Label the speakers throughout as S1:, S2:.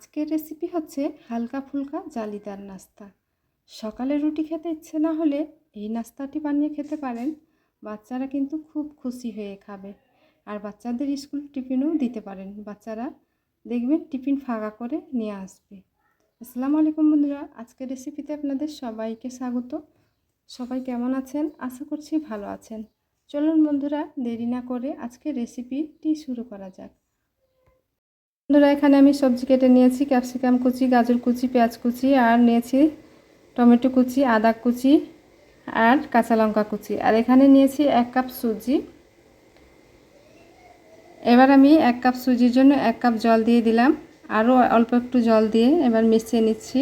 S1: আজকের রেসিপি হচ্ছে হালকা ফুলকা জালিদার নাস্তা। সকালে রুটি খেতে ইচ্ছে না হলে এই নাস্তাটি বানিয়ে খেতে পারেন। বাচ্চারা কিন্তু খুব খুশি হয়ে খাবে। আর বাচ্চাদের স্কুল টিফিনও দিতে পারেন। বাচ্চারা দেখবেন টিফিন ফাঁকা করে নিয়ে আসবে। আসসালামু আলাইকুম বন্ধুরা, আজকের রেসিপিতে আপনাদের সবাইকে স্বাগত। সবাই কেমন আছেন? আশা করছি ভালো আছেন। চলুন বন্ধুরা, দেরি না করে আজকে রেসিপিটি শুরু করা যাক। বন্ধুরা, এখানে আমি সবজি কেটে নিয়েছি, ক্যাপসিকাম কুচি, গাজর কুচি, পেঁয়াজ কুচি, আর নিয়েছি টমেটো কুচি, আদা কুচি, আর কাঁচা লঙ্কা কুচি। আর এখানে নিয়েছি এক কাপ সুজি। এবার আমি এক কাপ সুজির জন্য এক কাপ জল দিয়ে দিলাম। আরও অল্প একটু জল দিয়ে এবার মিশিয়ে নিচ্ছি।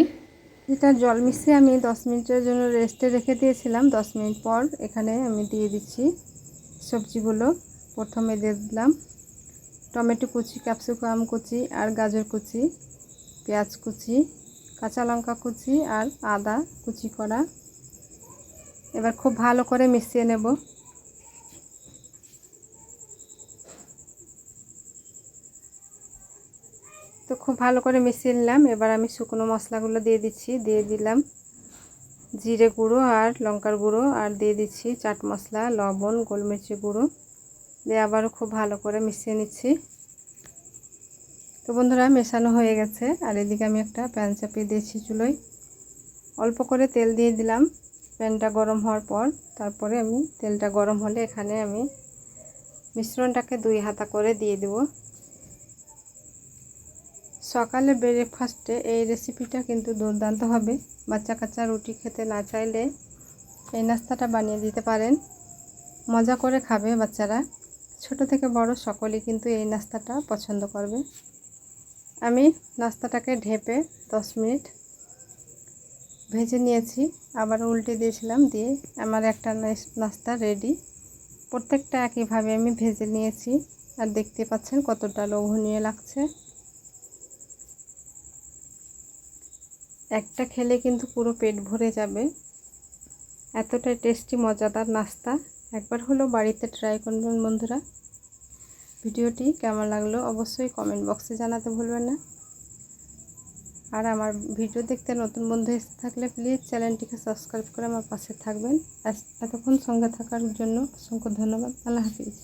S1: এটা জল মিশিয়ে আমি দশ মিনিটের জন্য রেস্টে রেখে দিয়েছিলাম। দশ মিনিট পর এখানে আমি দিয়ে দিচ্ছি সবজিগুলো। প্রথমে দিয়ে দিলাম টমেটো কুচি, ক্যাপসিকাম কুচি আর গাজর কুচি, পেঁয়াজ কুচি, কাঁচা লঙ্কা কুচি আর আদা কুচি করা। এবার খুব ভালো করে মিশিয়ে নেব। তো খুব ভালো করে মিশিয়ে নিলাম। এবার আমি শুকনো মশলাগুলো দিয়ে দিচ্ছি। দিয়ে দিলাম জিরে গুঁড়ো আর লঙ্কার গুঁড়ো আর দিয়ে দিচ্ছি চাট মশলা, লবণ, গোলমরিচের গুঁড়ো। দিয়ে আবারও খুব ভালো করে মিশিয়ে নিচ্ছি। তো বন্ধুরা, মেশানো হয়ে গেছে। আর এদিকে আমি একটা প্যান চাপিয়ে দিয়েছি চুলোয়। অল্প করে তেল দিয়ে দিলাম প্যানটা গরম হওয়ার পর। তারপরে আমি তেলটা গরম হলে এখানে আমি মিশ্রণটাকে দুই হাতা করে দিয়ে দেব। সকালে ব্রেকফাস্টে এই রেসিপিটা কিন্তু দুর্দান্ত হবে। বাচ্চা কাচ্চা রুটি খেতে না চাইলে এই নাস্তাটা বানিয়ে দিতে পারেন। মজা করে খাবে বাচ্চারা। ছোট থেকে বড় সকলেই কিন্তু এই নাস্তাটা পছন্দ করবে। আমি নাস্তাটাকে ঢেপে দশ মিনিট ভেজে নিয়েছি। আবার উল্টে দিয়েছিলাম দিয়ে আমার একটা নাস্তা রেডি। প্রত্যেকটা একইভাবে আমি ভেজে নিয়েছি। আর দেখতে পাচ্ছেন কতটা লোভনীয় লাগছে। একটা খেলে কিন্তু পুরো পেট ভরে যাবে। এতটাই টেস্টি, মজাদার নাস্তা। একবার হলো বাড়িতে ট্রাই করবেন বন্ধুরা। ভিডিওটি কেমন লাগল অবশ্যই কমেন্ট বক্সে জানাতে ভুলবেন না। আর আমার ভিডিও দেখতে নতুন বন্ধু এসে থাকলে প্লিজ চ্যানেলটিকে সাবস্ক্রাইব করে আমার পাশে থাকবেন। এতক্ষণ সঙ্গে থাকার জন্য অসংখ্য ধন্যবাদ। আল্লাহ হাফিজ।